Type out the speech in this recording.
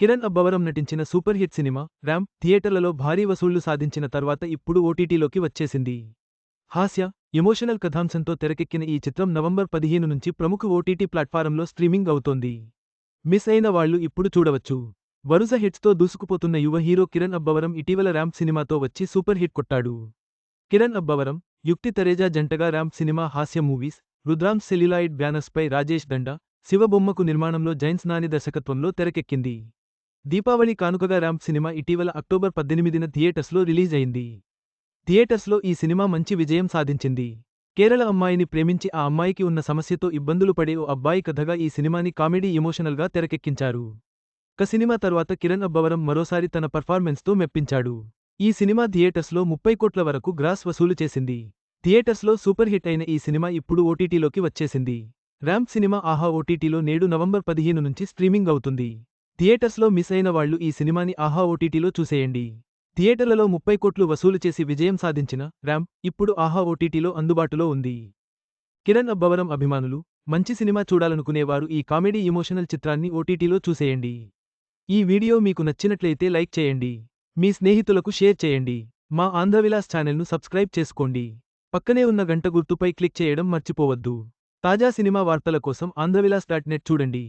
కిరణ్ అబ్బవరం నటించిన super hit cinema ramp థియేటర్లలో భారీ వసూళ్ళు సాధించిన తర్వాత ఇప్పుడు ఓటీటీలోకి వచ్చేసింది. హాస్య ఎమోషనల్ కథాంశంతో తెరకెక్కిన ఈ చిత్రం నవంబర్ పదిహేను నుంచి ప్రముఖ ఓటీటీ ప్లాట్ఫారంలో స్ట్రీమింగ్ అవుతోంది. మిస్ అయిన వాళ్ళు ఇప్పుడు చూడవచ్చు. వరుస హిట్స్తో దూసుకుపోతున్న యువ హీరో కిరణ్ అబ్బవరం ఇటీవల ర్యాంప్ సినిమాతో వచ్చి సూపర్ హిట్ కొట్టాడు. కిరణ్ అబ్బవరం యుక్తి తరేజా జంటగా ramp cinema Hasya movies Rudram celluloid బ్యానర్స్పై Rajesh Danda శివబొమ్మకు నిర్మాణంలో జైన్స్ నాని దర్శకత్వంలో తెరకెక్కింది. దీపావళి కానుకగా ర్యాంప్ సినిమా ఇటీవల అక్టోబర్ పద్దెనిమిదిన థియేటర్స్లో రిలీజ్ అయింది. థియేటర్స్లో ఈ సినిమా మంచి విజయం సాధించింది. కేరళ అమ్మాయిని ప్రేమించి ఆ అమ్మాయికి ఉన్న సమస్యతో ఇబ్బందులు పడే ఓ అబ్బాయి కథగా ఈ సినిమాని కామెడీ ఎమోషనల్గా తెరకెక్కించారు. క సినిమా తర్వాత కిరణ్ అబ్బవరం మరోసారి తన పర్ఫార్మెన్స్తో మెప్పించాడు. ఈ సినిమా థియేటర్స్లో ముప్పై కోట్ల వరకు గ్రాస్ వసూలు చేసింది. థియేటర్స్లో సూపర్ హిట్ అయిన ఈ సినిమా ఇప్పుడు ఓటీటీలోకి వచ్చేసింది. ర్యాంప్ సినిమా ఆహా ఓటీటీలో నేడు నవంబర్ పదిహేను నుంచి స్ట్రీమింగ్ అవుతుంది. థియేటర్స్లో మిస్ అయిన వాళ్ళు ఈ సినిమాని ఆహా ఓటీటీలో చూసేయండి. థియేటర్లలో ముప్పై కోట్లు వసూలు చేసి విజయం సాధించిన ర్యాంప్ ఇప్పుడు ఆహా ఓటీటీలో అందుబాటులో ఉంది. కిరణ్ అబ్బవరం అభిమానులు మంచి సినిమా చూడాలనుకునేవారు ఈ కామెడీ ఎమోషనల్ చిత్రాన్ని ఓటీటీలో చూసేయండి. ఈ వీడియో మీకు నచ్చినట్లయితే లైక్ చేయండి. మీ స్నేహితులకు షేర్ చేయండి. మా ఆంధ్రవిలాస్ ఛానల్ను సబ్స్క్రైబ్ చేసుకోండి. పక్కనే ఉన్న గంట గుర్తుపై క్లిక్ చేయడం మర్చిపోవద్దు. తాజా సినిమా వార్తల కోసం ఆంధ్రవిలాస్ డాట్ నెట్ చూడండి.